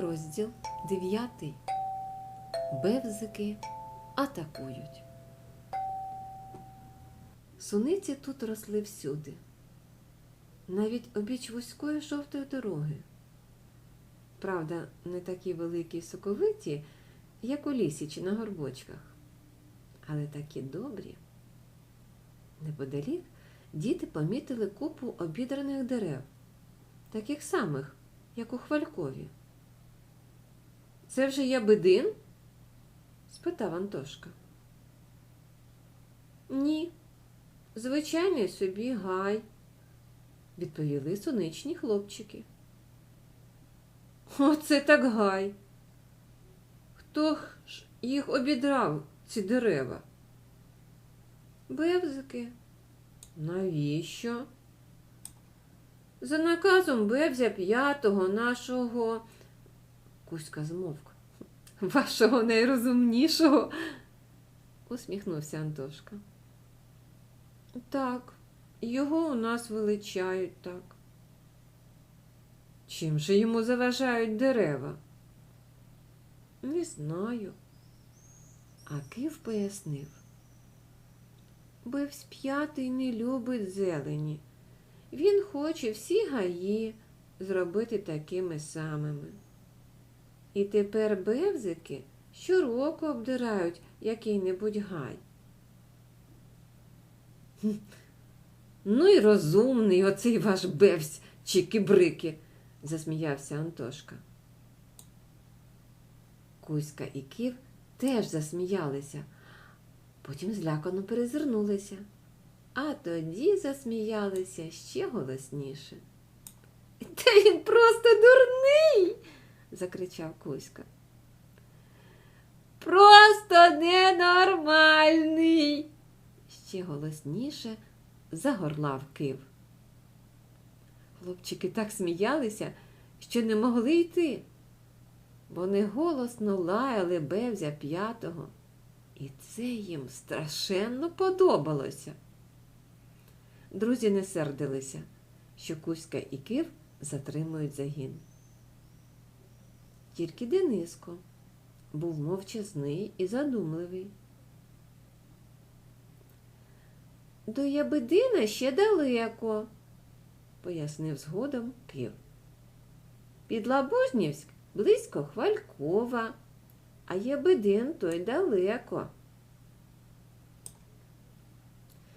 Розділ 9. Бевзики атакують. Суниці тут росли всюди, навіть обіч вузької жовтої дороги. Правда, не такі великі й соковиті, як у лісі чи на горбочках, але такі добрі. Неподалік діти помітили купу обідраних дерев, таких самих, як у Хвалькові. Це вже ябидин? спитав Антошка. Ні, звичайний собі гай, відповіли соничні хлопчики. Оце так гай. Хто ж їх обідрав, ці дерева? Бевзики. Навіщо? За наказом Бевзя п'ятого нашого. Кузька змовк. Вашого найрозумнішого, усміхнувся Антошка. Так, його у нас величають так. Чим же йому заважають дерева? Не знаю. А Кив пояснив. Бивсь п'ятий не любить зелені. Він хоче всі гаї зробити такими самими. І тепер бевзики щороку обдирають який-небудь гай. Ну і розумний оцей ваш бевсь чи кибрики, засміявся Антошка. Кузька і Ків теж засміялися, потім злякано перезирнулися, а тоді засміялися ще голосніше. Та він просто дурний закричав Кузька. Просто ненормальний. Ще голосніше загорлав кив. Хлопчики так сміялися, що не могли йти. Вони голосно лаяли бевзя п'ятого, і це їм страшенно подобалося. Друзі не сердилися, що Кузька і Кив затримують загін. Тільки Дениско був мовчазний і задумливий. До Ябедина ще далеко, пояснив згодом Кив. Підлабужнівськ близько Хвалькова, а Ябедин той далеко.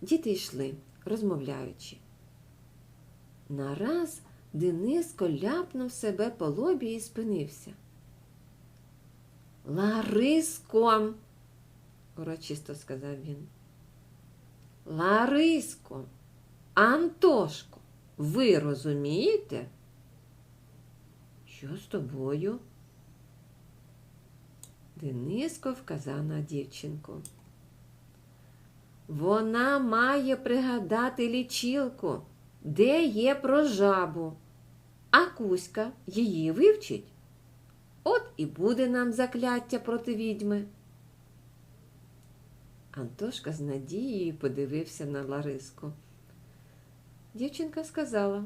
Діти йшли, розмовляючи. Нараз Дениско ляпнув себе по лобі і спинився. Лариско, урочисто сказав він. Лариско, Антошко, ви розумієте? Що з тобою? Дениско вказав на дівчинку. Вона має пригадати лічилку, де є про жабу, а Кузька її вивчить. От і буде нам закляття проти відьми. Антошка з надією подивився на Лариску. Дівчинка сказала,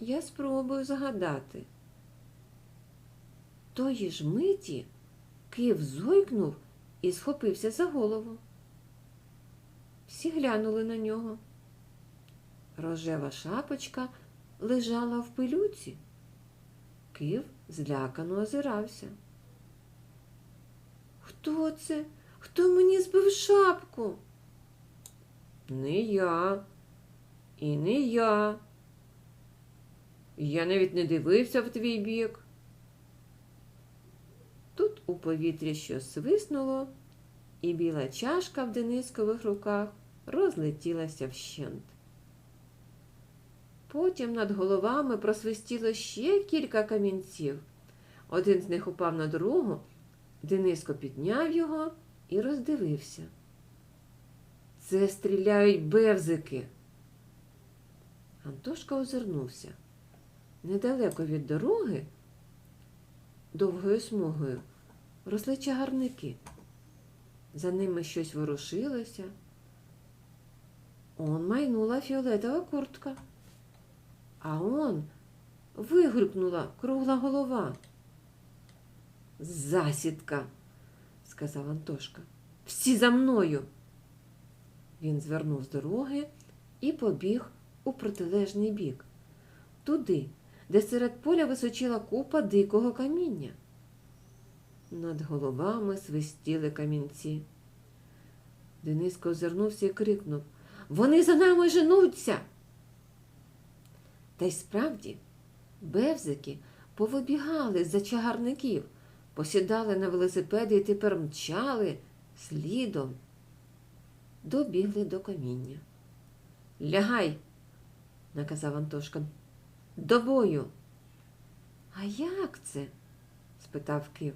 я спробую загадати. Тої ж миті Кив зойкнув і схопився за голову. Всі глянули на нього. Рожева шапочка лежала в пилюці. Кив злякано озирався. Хто це? Хто мені збив шапку? Не я. І не я. Я навіть не дивився в твій бік. Тут у повітрі щось свиснуло, і біла чашка в денискових руках розлетілася вщент. Потім над головами просвистіло ще кілька камінців. Один з них упав на другу, Дениско підняв його і роздивився. Це стріляють бевзики. Антошка озирнувся. Недалеко від дороги, довгою смугою, росли чагарники. За ними щось ворушилося. Он майнула фіолетова куртка. А он вигулькнула кругла голова. Засідка, сказав Антошка. Всі за мною. Він звернув з дороги і побіг у протилежний бік, туди, де серед поля височила купа дикого каміння. Над головами свистіли камінці. Дениско озирнувся і крикнув Вони за нами женуться. Та й справді, бевзики повибігали з-за чагарників, посідали на велосипеди і тепер мчали слідом. Добігли до каміння. Лягай, наказав Антошка. До бою. А як це? спитав Кив.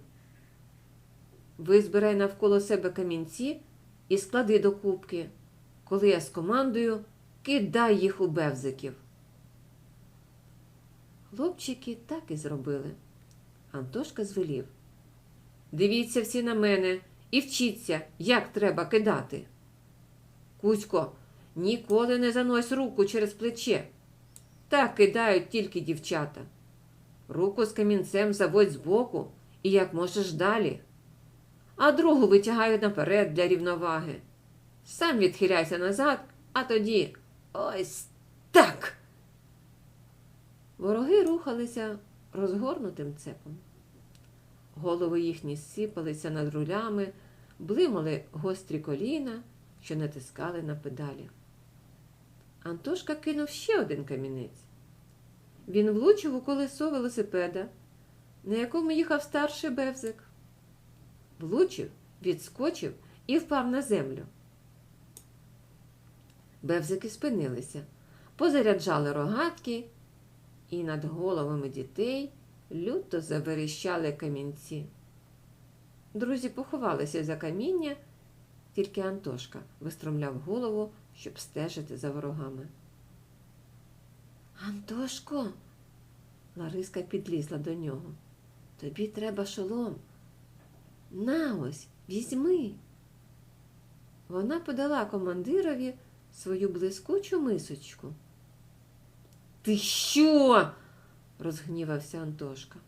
Визбирай навколо себе камінці і склади до кубки. Коли я скомандую, кидай їх у бевзиків. Хлопчики так і зробили. Антошка звелів. Дивіться всі на мене і вчіться, як треба кидати. Кузько, ніколи не занось руку через плече. Так кидають тільки дівчата. Руку з камінцем заводь збоку і як можеш далі. А другу витягаю наперед для рівноваги. Сам відхиляйся назад, а тоді ось так. Вороги рухалися розгорнутим цепом. Голови їхні сипалися над рулями, блимали гострі коліна, що натискали на педалі. Антошка кинув ще один камінець. Він влучив у колесо велосипеда, на якому їхав старший бевзик. Влучив, відскочив і впав на землю. Бевзики спинилися, позаряджали рогатки, і над головами дітей люто заверещали камінці. Друзі поховалися за каміння, тільки Антошка вистромляв голову, щоб стежити за ворогами. Антошко, Лариска підлізла до нього. Тобі треба шолом. На ось, візьми. Вона подала командирові свою блискучу мисочку. Ти що? Розгнівався Антошка.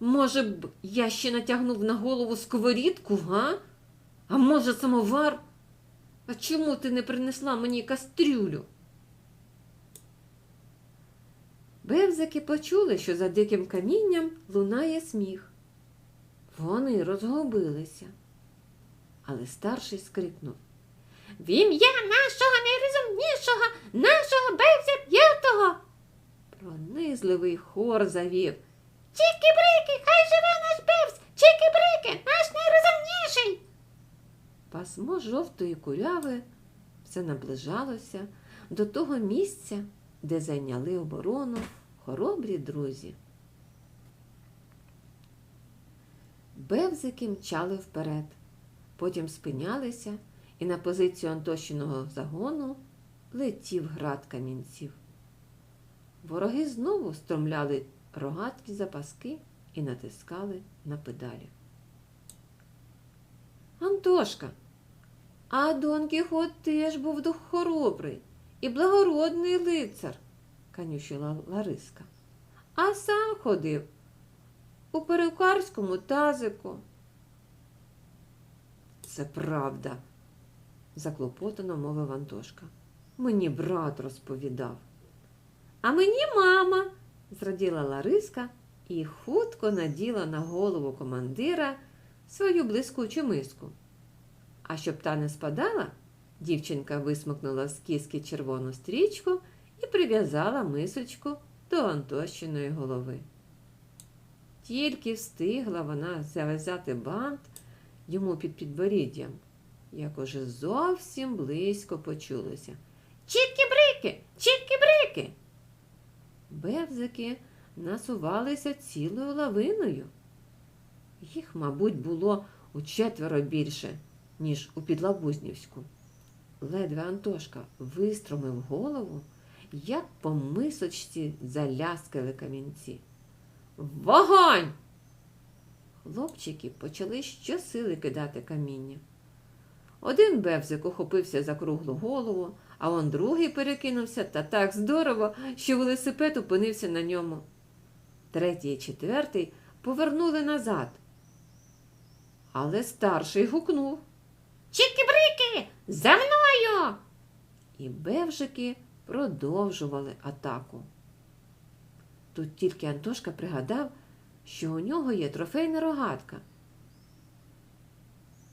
Може б, я ще натягнув на голову сковорідку, га? А може, самовар? А чому ти не принесла мені кастрюлю? Бевзики почули, що за диким камінням лунає сміх. Вони розгубилися. Але старший скрикнув В ім'я нашого найрозумнішого, нашого бевзя п'ятого. Пронизливий хор завів. Чікі-брики, хай живе наш бевз! Чікі-брики, наш найрозумніший. Пасмо жовтої куряви все наближалося до того місця, де зайняли оборону хоробрі друзі. Бевзики мчали вперед, потім спинялися, і на позицію Антощиного загону летів град камінців. Вороги знову стромляли рогаткі запаски і натискали на педалі. Антошка, а Дон Кіхот теж був хоробрий і благородний лицар, канючила Лариска. А сам ходив у перукарському тазику. Це правда, заклопотано мовив Антошка. Мені брат розповідав. А мені мама, зраділа Лариска і хутко наділа на голову командира свою блискучу миску. А щоб та не спадала, дівчинка висмикнула з кіски червону стрічку і прив'язала мисочку до Антощиної голови. Тільки встигла вона зав'язати бант йому під підборіддям, як уже зовсім близько почулося. Чікі-брики, чікі-брики! Бевзики насувалися цілою лавиною. Їх, мабуть, було учетверо більше, ніж у Підлабузнівську. Ледве Антошка вистромив голову, як по мисочці заляскали камінці. Вогонь! Хлопчики почали щосили кидати каміння. Один бевзик ухопився за круглу голову, а он другий перекинувся та так здорово, що велосипед опинився на ньому. Третій і четвертий повернули назад. Але старший гукнув Чики-брики! За мною! І бевжики продовжували атаку. Тут тільки Антошка пригадав, що у нього є трофейна рогатка.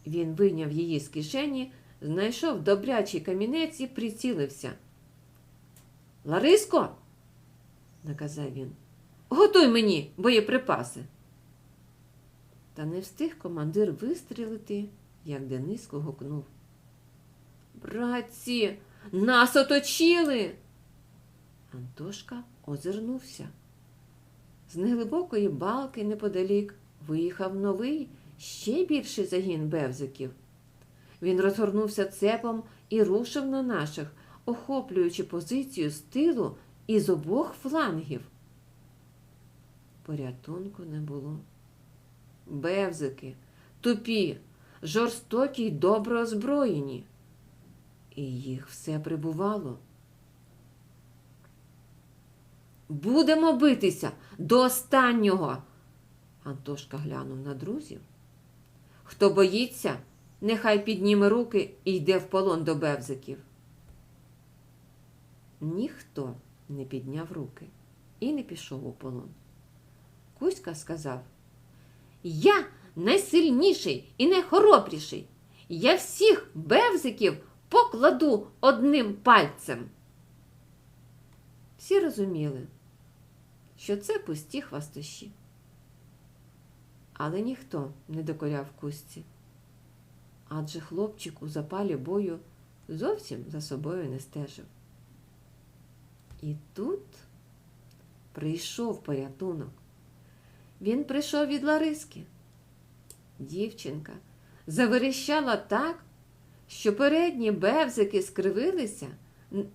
Він вийняв її з кишені, знайшов добрячий камінець і прицілився. Лариско, наказав він, готуй мені боєприпаси. Та не встиг командир вистрілити, як Дениско гукнув. Братці, нас оточили. Антошка озирнувся. З неглибокої балки неподалік виїхав новий, ще більший загін бевзиків. Він розгорнувся цепом і рушив на наших, охоплюючи позицію з тилу і з обох флангів. Порятунку не було. Бевзики, тупі, жорстокі й добре озброєні. І їх все прибувало. Будемо битися до останнього. Антошка глянув на друзів. Хто боїться, нехай підніме руки і йде в полон до бевзиків. Ніхто не підняв руки і не пішов у полон. Кузька сказав: Я найсильніший і найхоробріший. Я всіх бевзиків покладу одним пальцем. Всі розуміли, що це пусті хвастощі. Але ніхто не докоряв кузці, адже хлопчик у запалі бою зовсім за собою не стежив. І тут прийшов порятунок. Він прийшов від Лариски. Дівчинка заверещала так, що передні бевзики скривилися,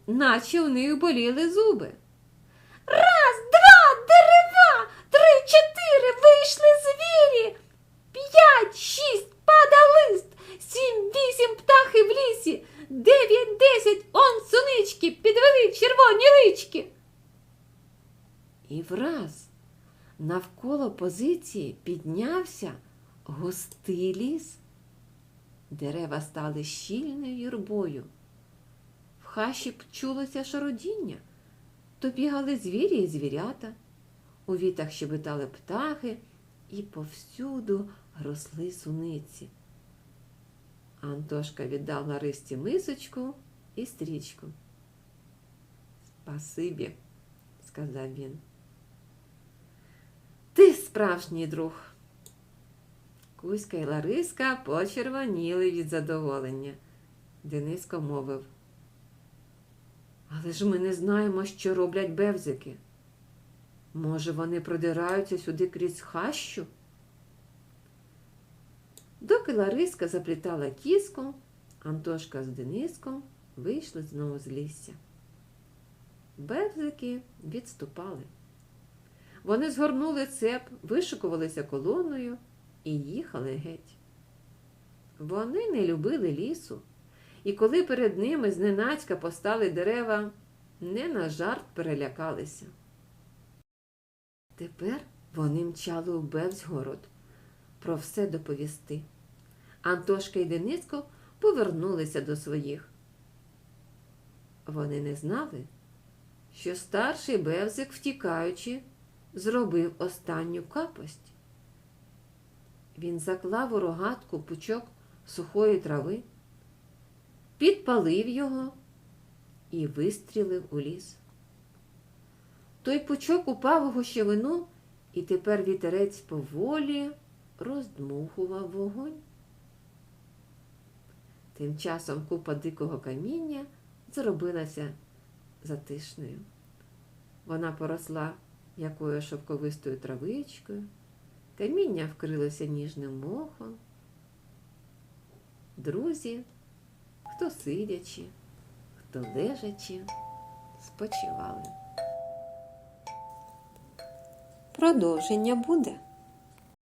наче у них боліли зуби. В лісі, дев'ять, десять, он сунички, підвели червоні лички. І враз навколо позиції піднявся густий ліс. Дерева стали щільною юрбою. В хащі чулося шародіння. То бігали звірі і звірята, у вітах щебетали птахи і повсюду росли суниці. Антошка віддав Ларисті мисочку і стрічку. Спасибі, сказав він. Ти справжній друг. Кузька і Лариска почервоніли від задоволення. Дениско мовив. Але ж ми не знаємо, що роблять бевзики. Може, вони продираються сюди крізь хащу? Доки Лариска заплітала кіску, Антошка з Дениском вийшли знову з лісся. Бевзики відступали. Вони згорнули цеп, вишикувалися колоною і їхали геть. Вони не любили лісу, і коли перед ними зненацька постали дерева, не на жарт перелякалися. Тепер вони мчали у Бевзгород про все доповісти. Антошка і Дениско повернулися до своїх. Вони не знали, що старший Бевзик, втікаючи, зробив останню капость. Він заклав у рогатку пучок сухої трави, підпалив його і вистрілив у ліс. Той пучок упав у гущевину, і тепер вітерець поволі роздмухував вогонь. Тим часом купа дикого каміння зробилася затишною. Вона поросла якою шовковистою травичкою, каміння вкрилося ніжним мохом. Друзі, хто сидячи, хто лежачи, спочивали. Продовження буде.